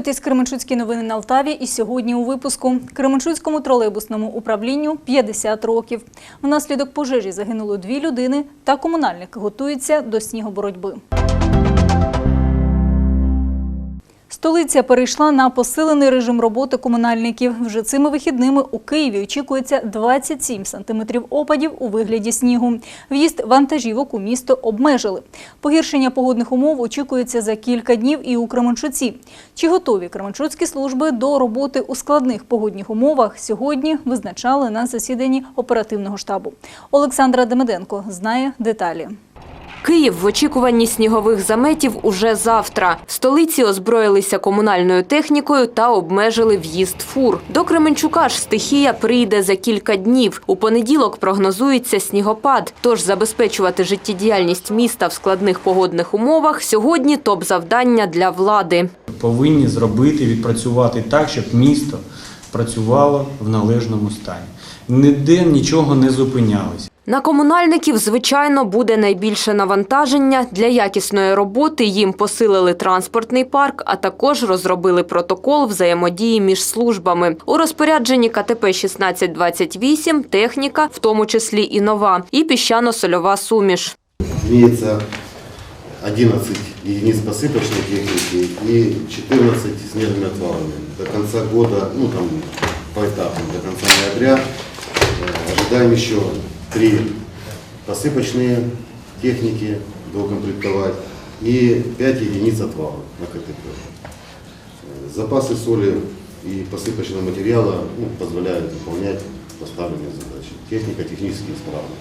дивитесь Кременчуцькі новини на Алтаві і сьогодні у випуску. Кременчуцькому тролейбусному управлінню 50 років. Внаслідок пожежі загинуло дві людини та комунальник готується до снігоборотьби. Столиця перейшла на посилений режим роботи комунальників. Вже цими вихідними у Києві очікується 27 сантиметрів опадів у вигляді снігу. В'їзд вантажівок у місто обмежили. Погіршення погодних умов очікується за кілька днів і у Кременчуці. Чи готові кременчуцькі служби до роботи у складних погодних умовах сьогодні визначали на засіданні оперативного штабу. Олександра Демиденко знає деталі. Київ в очікуванні снігових заметів уже завтра. В столиці озброїлися комунальною технікою та обмежили в'їзд фур. До Кременчука ж стихія прийде за кілька днів. У понеділок прогнозується снігопад. Тож забезпечувати життєдіяльність міста в складних погодних умовах сьогодні топ-завдання для влади. повинні зробити, відпрацювати так, щоб місто працювало в належному стані. Ніде нічого не зупинялося. На комунальників, звичайно, буде найбільше навантаження. Для якісної роботи їм посилили транспортний парк, а також розробили протокол взаємодії між службами. У розпорядженні КТП 1628 техніка, в тому числі і нова, і піщано-сольова суміш. Имеется 11 единиц посыпочной техники и 14 снежными отвалами. До конца года, ну там поэтапно, до конца ноября э, ожидаем еще три посыпочные техники доукомплектовать и 5 единиц отвалов на КТП. Запасы соли и посыпочного материала ну, позволяют выполнять поставленные задачи. Техника технически исправна.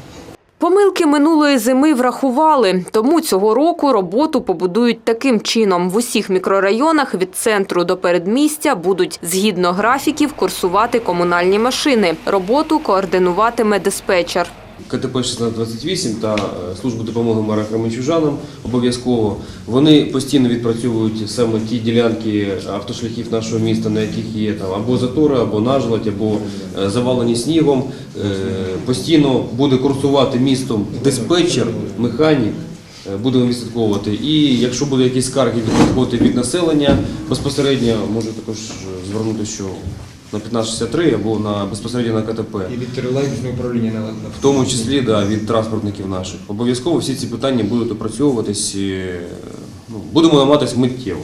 Помилки минулої зими врахували, тому цього року роботу побудують таким чином. В усіх мікрорайонах від центру до передмістя будуть згідно графіків курсувати комунальні машини. Роботу координуватиме диспетчер. КТП 1628 та е, службу допомоги мерам Кременчужанам обов'язково. Вони постійно відпрацьовують саме ті ділянки автошляхів нашого міста, на яких є там або затори, або нажлать, або е, завалені снігом. Е, Постійно буде курсувати містом диспетчер, механік. Е, Будемо відслідковувати. І якщо буде якісь скарги від, населення, безпосередньо можу також е, звернути, що на 1563 або на безпосередньо на КТП. І від тролейбусного управління на, на В тому числі да, від транспортників наших. Обов'язково всі ці питання будуть опрацьовуватись. і, Ну, будемо намагатись миттєво.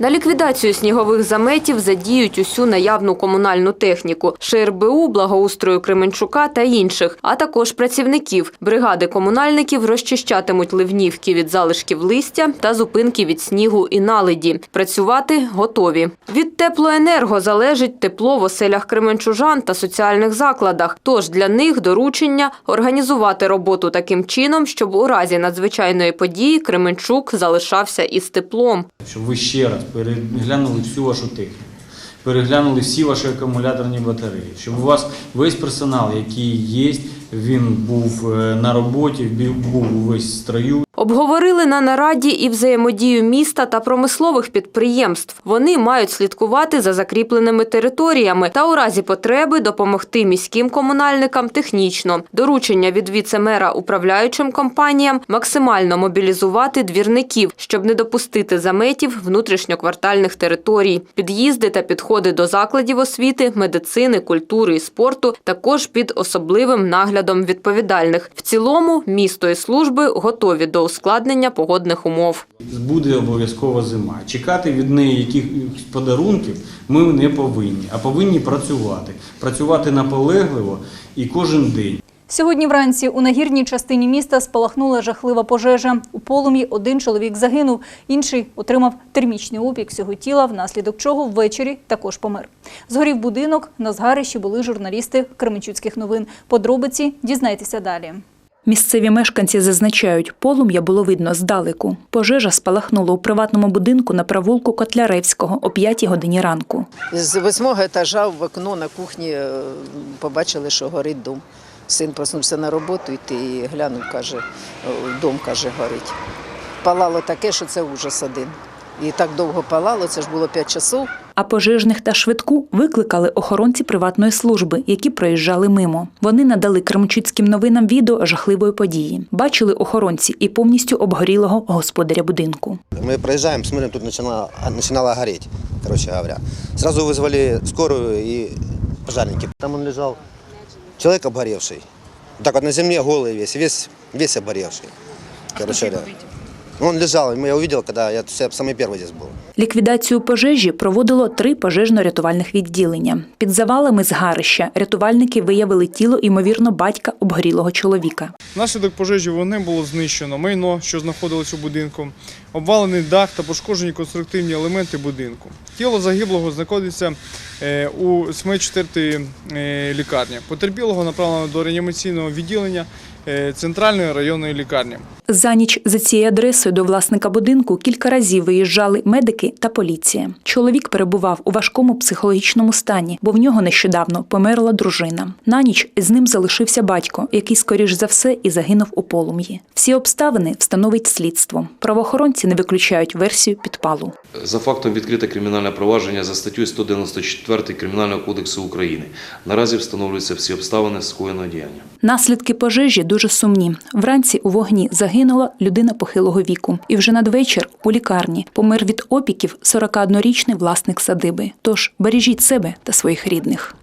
На ліквідацію снігових заметів задіють усю наявну комунальну техніку ШРБУ, благоустрою Кременчука та інших, а також працівників. Бригади комунальників розчищатимуть ливнівки від залишків листя та зупинки від снігу і наледі. Працювати готові. Від теплоенерго залежить тепло в оселях кременчужан та соціальних закладах. Тож для них доручення організувати роботу таким чином, щоб у разі надзвичайної події Кременчук залишався із теплом. Щоб ви ще раз переглянули всю вашу техніку, переглянули всі ваші акумуляторні батареї, щоб у вас весь персонал, який є, він був е, на роботі, був увесь в строю. Обговорили на нараді і взаємодію міста та промислових підприємств. Вони мають слідкувати за закріпленими територіями та у разі потреби допомогти міським комунальникам технічно. Доручення від віце-мера управляючим компаніям максимально мобілізувати двірників, щоб не допустити заметів внутрішньоквартальних територій. Під'їзди та підходи до закладів освіти, медицини, культури і спорту також під особливим наглядом відповідальних. В цілому місто і служби готові до ускладнення погодних умов. Буде обов'язково зима. Чекати від неї якихось подарунків ми не повинні, а повинні працювати. Працювати наполегливо і кожен день. Сьогодні вранці у нагірній частині міста спалахнула жахлива пожежа. У полум'ї один чоловік загинув, інший отримав термічний опік всього тіла, внаслідок чого ввечері також помер. Згорів будинок, на згарищі були журналісти Кременчуцьких новин. Подробиці дізнайтеся далі. Місцеві мешканці зазначають, полум'я було видно здалеку. Пожежа спалахнула у приватному будинку на провулку Котляревського о 5 годині ранку. З восьмого етажа в окно на кухні е, побачили, що горить дом. Син проснувся на роботу йти і глянув, каже, дом каже, горить. Палало таке, що це ужас один. І так довго палало, це ж було 5 часов А пожежних та швидку викликали охоронці приватної служби, які проїжджали мимо. Вони надали кременчуцьким новинам відео жахливої події. Бачили охоронці і повністю обгорілого господаря будинку. Мы проезжаем, смотрим, тут начинало, начинало гореть, короче говоря. Сразу вызвали скорую и пожарники. Там он лежал, человек обгоревший. Так вот на земле голый весь, весь, весь обгоревший. Короче говоря. Он лежал, я увидел, когда я самый первый здесь был. Ліквідацію пожежі проводило три пожежно-рятувальних відділення. Під завалами згарища рятувальники виявили тіло, ймовірно, батька обгорілого чоловіка. Внаслідок пожежі вогнем було знищено майно, що знаходилось у будинку, обвалений дах та пошкоджені конструктивні елементи будинку. Тіло загиблого знаходиться е, у СМЕ 4 лікарні. Потерпілого направлено до реанімаційного відділення е, центральної районної лікарні. За ніч за цією адресою до власника будинку кілька разів виїжджали медики та поліція. Чоловік перебував у важкому психологічному стані, бо в нього нещодавно померла дружина. На ніч з ним залишився батько, який, скоріш за все, і загинув у полум'ї. Всі обставини встановить слідство. Правоохоронці не виключають версію підпалу. За фактом відкрите кримінальне провадження за статтю 194 Кримінального кодексу України. Наразі встановлюються всі обставини скоєного діяння. Наслідки пожежі дуже сумні. Вранці у вогні загинула людина похилого віку, і вже надвечір у лікарні помер від опіків 41-річний власник садиби. Тож бережіть себе та своїх рідних.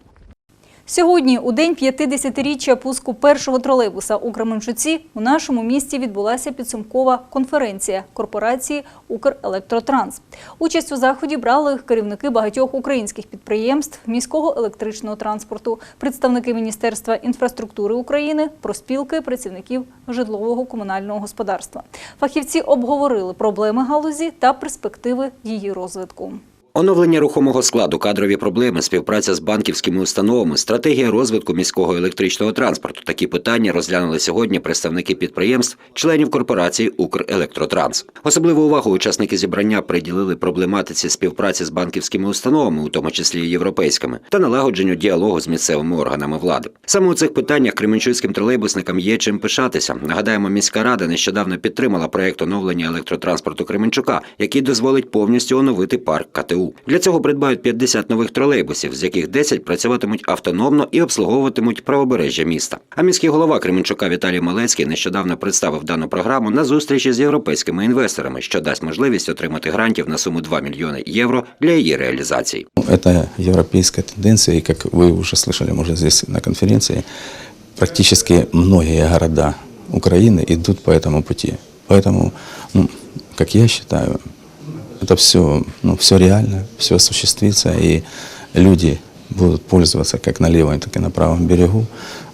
Сьогодні, у день 50-річчя пуску першого тролейбуса у Кременчуці, у нашому місті відбулася підсумкова конференція корпорації «Укрелектротранс». Участь у заході брали керівники багатьох українських підприємств, міського електричного транспорту, представники Міністерства інфраструктури України, проспілки працівників житлового комунального господарства. Фахівці обговорили проблеми галузі та перспективи її розвитку. Оновлення рухомого складу, кадрові проблеми, співпраця з банківськими установами, стратегія розвитку міського електричного транспорту. Такі питання розглянули сьогодні представники підприємств, членів корпорації «Укрелектротранс». Особливу увагу учасники зібрання приділили проблематиці співпраці з банківськими установами, у тому числі європейськими, та налагодженню діалогу з місцевими органами влади. Саме у цих питаннях кременчуцьким тролейбусникам є чим пишатися. Нагадаємо, міська рада нещодавно підтримала проект оновлення електротранспорту Кременчука, який дозволить повністю оновити парк КТУ. Для цього придбають 50 нових тролейбусів, з яких 10 працюватимуть автономно і обслуговуватимуть правобережжя міста. А міський голова Кременчука Віталій Малецький нещодавно представив дану програму на зустрічі з європейськими інвесторами, що дасть можливість отримати грантів на суму 2 мільйони євро для її реалізації. Это европейская тенденция, и как вы уже слышали, может, здесь на конференции, практически многие города Украины идут по этому пути. Поэтому, ну, как я считаю, это все, ну, все реально, все осуществится, и люди будут пользоваться как на левом, так и на правом берегу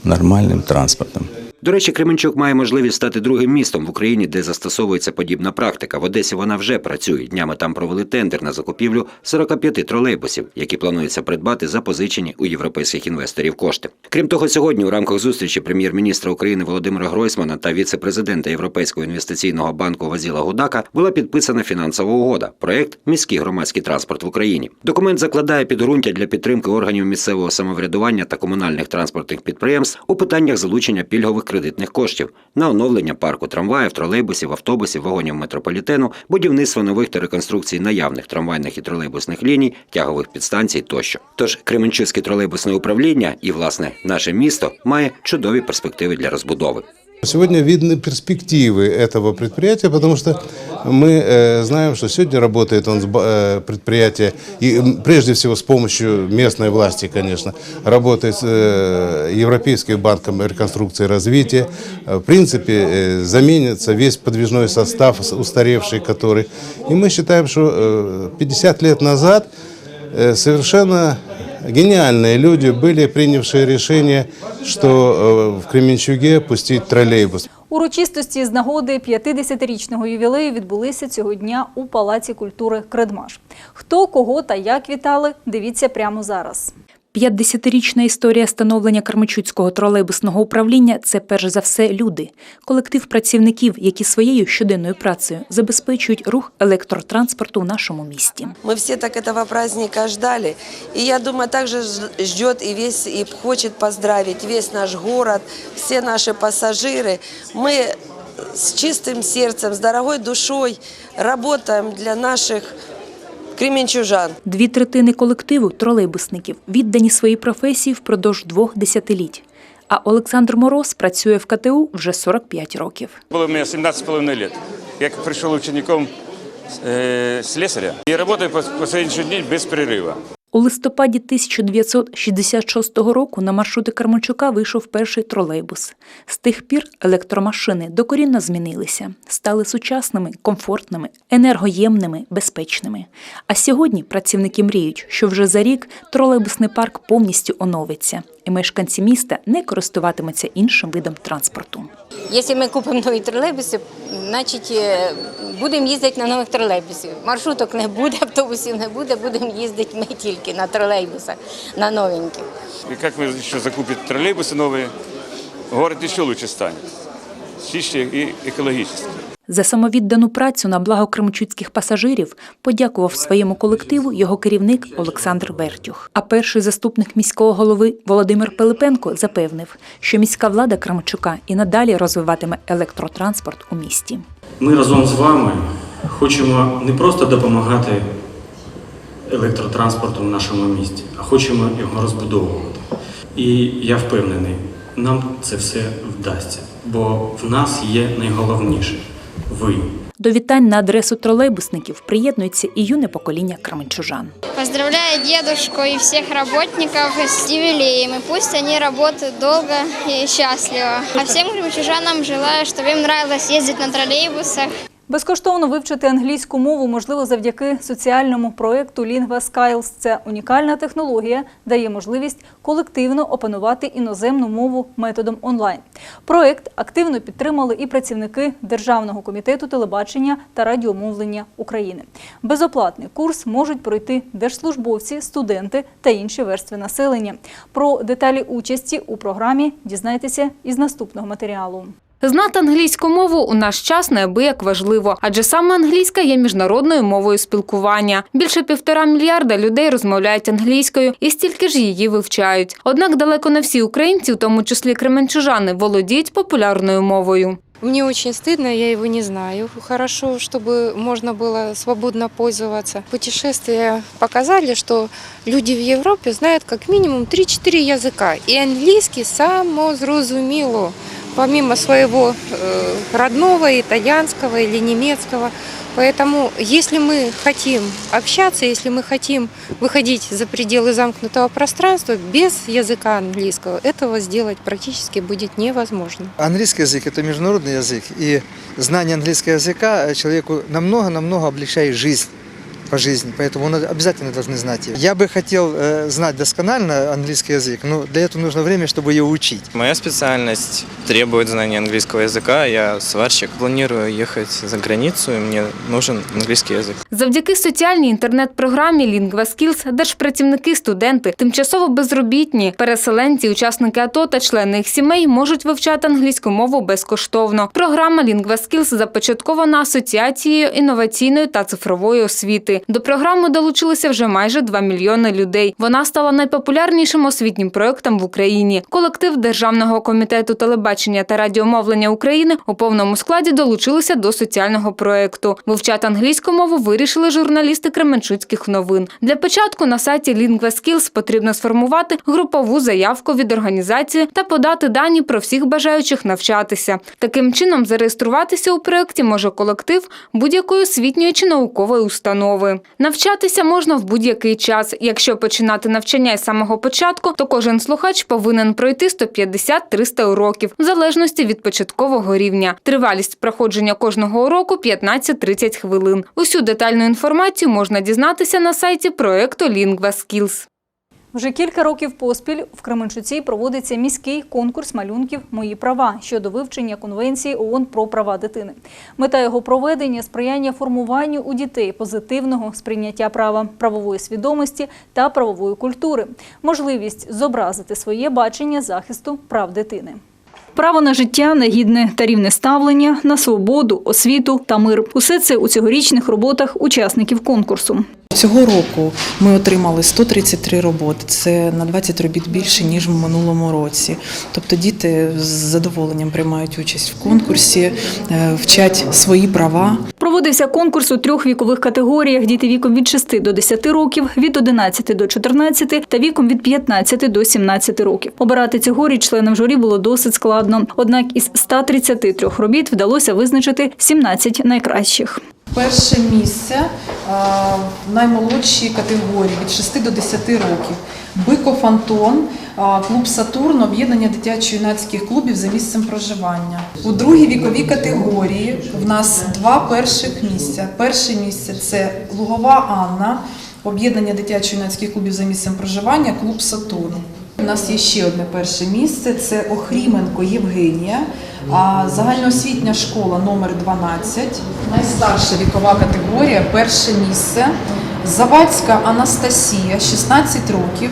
нормальным транспортом. До речі, Кременчук має можливість стати другим містом в Україні, де застосовується подібна практика. В Одесі вона вже працює. Днями там провели тендер на закупівлю 45 тролейбусів, які планується придбати запозичені у європейських інвесторів кошти. Крім того, сьогодні у рамках зустрічі прем'єр-міністра України Володимира Гройсмана та віце-президента Європейського інвестиційного банку Вазіла Гудака була підписана фінансова угода. Проект Міський громадський транспорт в Україні. Документ закладає підґрунтя для підтримки органів місцевого самоврядування та комунальних транспортних підприємств у питаннях залучення пільгових кредитних коштів на оновлення парку трамваїв, тролейбусів, автобусів, вагонів метрополітену, будівництво нових та реконструкцій наявних трамвайних і тролейбусних ліній, тягових підстанцій тощо. Тож Кременчуцьке тролейбусне управління і, власне, наше місто має чудові перспективи для розбудови. Сегодня видны перспективы этого предприятия, потому что мы э, знаем, что сегодня работает он с ба- э, предприятие, и м, прежде всего с помощью местной власти, конечно, работает с э, Европейским банком реконструкции и развития. Э, В принципе, э, заменится весь подвижной состав, с- устаревший который. И мы считаем, что э, 50 лет назад э, совершенно гениальные люди были принявшие решение, что э, в Кременчуге пустить троллейбус. Урочистості з нагоди 50-річного ювілею відбулися цього дня у Палаці культури Кредмаш. Хто, кого та як вітали, дивіться прямо зараз. 50-річна історія становлення Кармачуцького тролейбусного управління це перш за все люди, колектив працівників, які своєю щоденною працею забезпечують рух електротранспорту в нашому місті. Мы все так этого праздника ждали. И я думаю, также ж- ждет и весь, и хочет поздравить весь наш город, все наши пассажиры. Мы с чистым сердцем, с дорогой душой работаем для наших кременчужан. Дві третини колективу тролейбусників віддані своїй професії впродовж двох десятиліть. А Олександр Мороз працює в КТУ вже 45 років. Было мне 17,5 лет. Я пришел учеником э, слесаря и работаю по, по сегодняшний день без перерыва. У листопаді 1966 року на маршрути Карманчука вийшов перший тролейбус. З тих пір електромашини докорінно змінилися, стали сучасними, комфортними, енергоємними, безпечними. А сьогодні працівники мріють, що вже за рік тролейбусний парк повністю оновиться, і мешканці міста не користуватимуться іншим видом транспорту. Якщо ми купимо нові тролейбуси, значить е, будемо їздити на нових тролейбусів. Маршруток не буде, автобусів не буде, будемо їздити ми тільки на тролейбусах, на новеньких. И как мы еще закупим троллейбусы новые, город еще лучше станет. Чище и экологически. За самовіддану працю на благо кременчуцьких пасажирів подякував своєму колективу його керівник Олександр Вертюх. А перший заступник міського голови Володимир Пилипенко запевнив, що міська влада Кременчука і надалі розвиватиме електротранспорт у місті. Ми разом з вами хочемо не просто допомагати електротранспорту в нашому місті, а хочемо його розбудовувати. І я впевнений, нам це все вдасться, бо в нас є найголовніше ви. До вітань на адресу тролейбусників приєднується і юне покоління кременчужан. Поздравляю дедушку і всіх працівників з юбилеем. И пусть они працюють довго і щасливо. А всім кременчужанам желаю, щоб їм нравилось їздити на троллейбусах. Безкоштовно вивчити англійську мову можливо завдяки соціальному проєкту Lingua Skills. Це унікальна технологія, дає можливість колективно опанувати іноземну мову методом онлайн. Проєкт активно підтримали і працівники Державного комітету телебачення та радіомовлення України. Безоплатний курс можуть пройти держслужбовці, студенти та інші верстви населення. Про деталі участі у програмі дізнайтеся із наступного матеріалу. Знати англійську мову у наш час неабияк важливо, адже саме англійська є міжнародною мовою спілкування. Більше півтора мільярда людей розмовляють англійською і стільки ж її вивчають. Однак далеко не всі українці, в тому числі кременчужани, володіють популярною мовою. Мне очень стыдно, я его не знаю хорошо, чтобы можно было свободно пользоваться. Путешествия показали, что люди в Европе знают как минимум 3-4 языка. И английский самозрозуміло, Помимо своего э, родного, итальянского или немецкого. Поэтому, если мы хотим общаться, если мы хотим выходить за пределы замкнутого пространства без языка английского, этого сделать практически будет невозможно. Английский язык – это международный язык, и знание английского языка человеку намного-намного облегчает жизнь по жизни, поэтому он обязательно должны знать его. Я бы хотел э, знать досконально английский язык, но для этого нужно время, чтобы ее учить. Моя специальность требует знания английского языка. Я сварщик. Планирую ехать за границу, и мне нужен английский язык. Завдяки соціальній інтернет-програмі Lingua Skills держпрацівники, студенти, тимчасово безробітні, переселенці, учасники АТО та члени їх сімей можуть вивчати англійську мову безкоштовно. Програма Lingua Skills започаткована Асоціацією інноваційної та цифрової освіти. До програми долучилися вже майже 2 мільйони людей. Вона стала найпопулярнішим освітнім проєктом в Україні. Колектив Державного комітету телебачення та радіомовлення України у повному складі долучилися до соціального проєкту. Вивчати англійську мову вирішили журналісти Кременчуцьких новин. Для початку на сайті Lingua Skills потрібно сформувати групову заявку від організації та подати дані про всіх бажаючих навчатися. Таким чином, зареєструватися у проєкті може колектив будь-якої освітньої чи наукової установи. Навчатися можна в будь-який час. Якщо починати навчання з самого початку, то кожен слухач повинен пройти 150-300 уроків в залежності від початкового рівня. Тривалість проходження кожного уроку 15-30 хвилин. Усю детальну інформацію можна дізнатися на сайті проекту Lingua Skills. Вже кілька років поспіль в Кременчуці проводиться міський конкурс малюнків Мої права щодо вивчення конвенції ООН про права дитини. Мета його проведення сприяння формуванню у дітей позитивного сприйняття права, правової свідомості та правової культури, можливість зобразити своє бачення захисту прав дитини. Право на життя, на гідне та рівне ставлення, на свободу, освіту та мир. Усе це у цьогорічних роботах учасників конкурсу. Цього року ми отримали 133 роботи. Це на 20 робіт більше ніж в минулому році. Тобто діти з задоволенням приймають участь в конкурсі, е, вчать свої права. Проводився конкурс у трьох вікових категоріях: діти віком від 6 до 10 років, від 11 до 14 та віком від 15 до 17 років. Обирати цьогоріч членам журі було досить складно. Однак із 133 робіт вдалося визначити 17 найкращих. Перше місце в наймолодшій категорії від 6 до 10 років. Биков Антон, клуб Сатурн, об'єднання дитячо-юнацьких клубів за місцем проживання. У другій віковій категорії в нас два перших місця. Перше місце це Лугова Анна, об'єднання дитячо-юнацьких клубів за місцем проживання, клуб Сатурн. У нас є ще одне перше місце це Охріменко Євгенія, а загальноосвітня школа номер 12. Найстарша вікова категорія, перше місце. Завадська Анастасія, 16 років.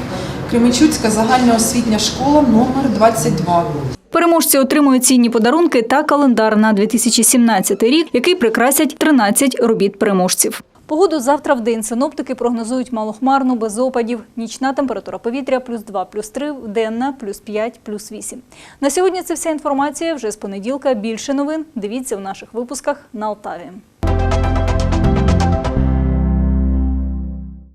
Кременчуцька загальноосвітня школа номер 22. Переможці отримують цінні подарунки та календар на 2017 рік, який прикрасять 13 робіт переможців. Погоду завтра в день синоптики прогнозують малохмарну, без опадів. Нічна температура повітря плюс 2, плюс 3, денна плюс 5, плюс 8. На сьогодні це вся інформація. Вже з понеділка більше новин. Дивіться в наших випусках на Алтаві.